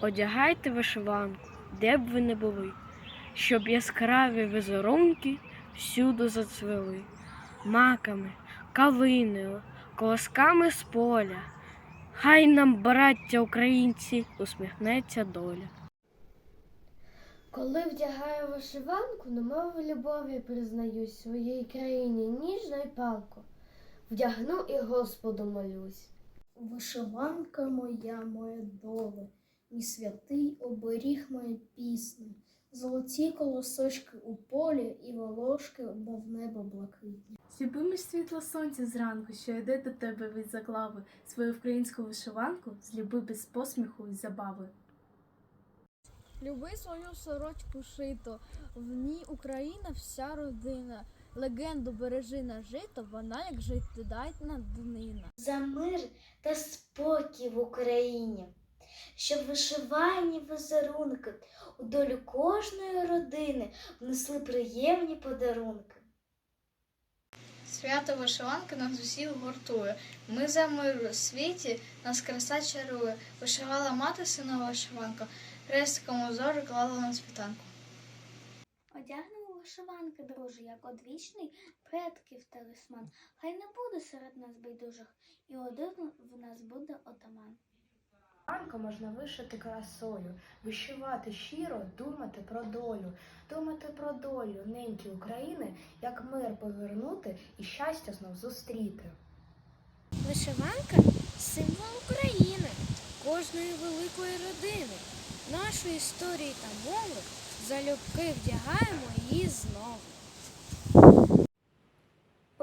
Одягайте вишиванку, де б ви не були, щоб яскраві візерунки всюди зацвели, маками, калиною, колосками з поля. Хай нам, браття українці, усміхнеться доля. Коли вдягаю вишиванку, на мову любові признаюсь своїй країні ніжно й палко. Вдягну і Господу молюсь. Вишиванка моя, моя доле, мій святий оберіг моя пісня, золоті колосочки у полі і волошки, мов небо блакитне. Любимий світло сонця зранку, що йде до тебе від заклави, свою українську вишиванку злюби без посміху і забави. Люби свою сорочку шито, в ній Україна вся родина. Легенду бережи нажито, вона як життєдайна днина. за мир та спокій в Україні, щоб вишивані візерунки у долю кожної родини внесли приємні подарунки. Свято вишиванки нас усіх гуртує. Ми за мир у світі, нас краса чарує. Вишивала мати сина вишиванка, хрестиком узори клала на світанку. Одягнемо вишиванки, друже, як одвічний предків талісман. Хай не буде серед нас байдужих, і один в нас буде отаман. Вишиванку можна вишити красою, вишивати щиро, думати про долю, думати про долю неньки України, як мир повернути і щастя знов зустріти. Вишиванка символ України, кожної великої родини, нашої історії та мови. Залюбки вдягаємо її знову.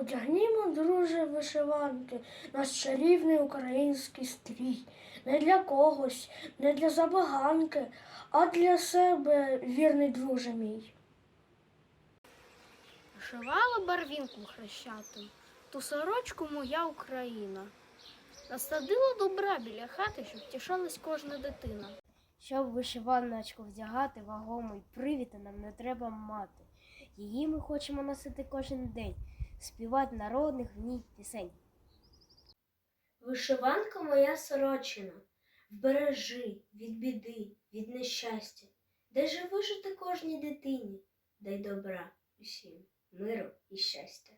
Одягнімо, друже, вишиванки, наш чарівний український стрій. Не для когось, не для забаганки, а для себе, вірний друже мій. Вишивала барвінку хрещатим, ту сорочку моя Україна. Насадила добра біля хати, щоб тішалась кожна дитина. Щоб вишиваночку вдягати вагому й привіти нам не треба мати. Її ми хочемо носити кожен день, співати народних в ній пісень. Вишиванка моя сорочина, вбережи від біди, від нещастя, дай же вижити кожній дитині, дай добра усім, миру і щастя.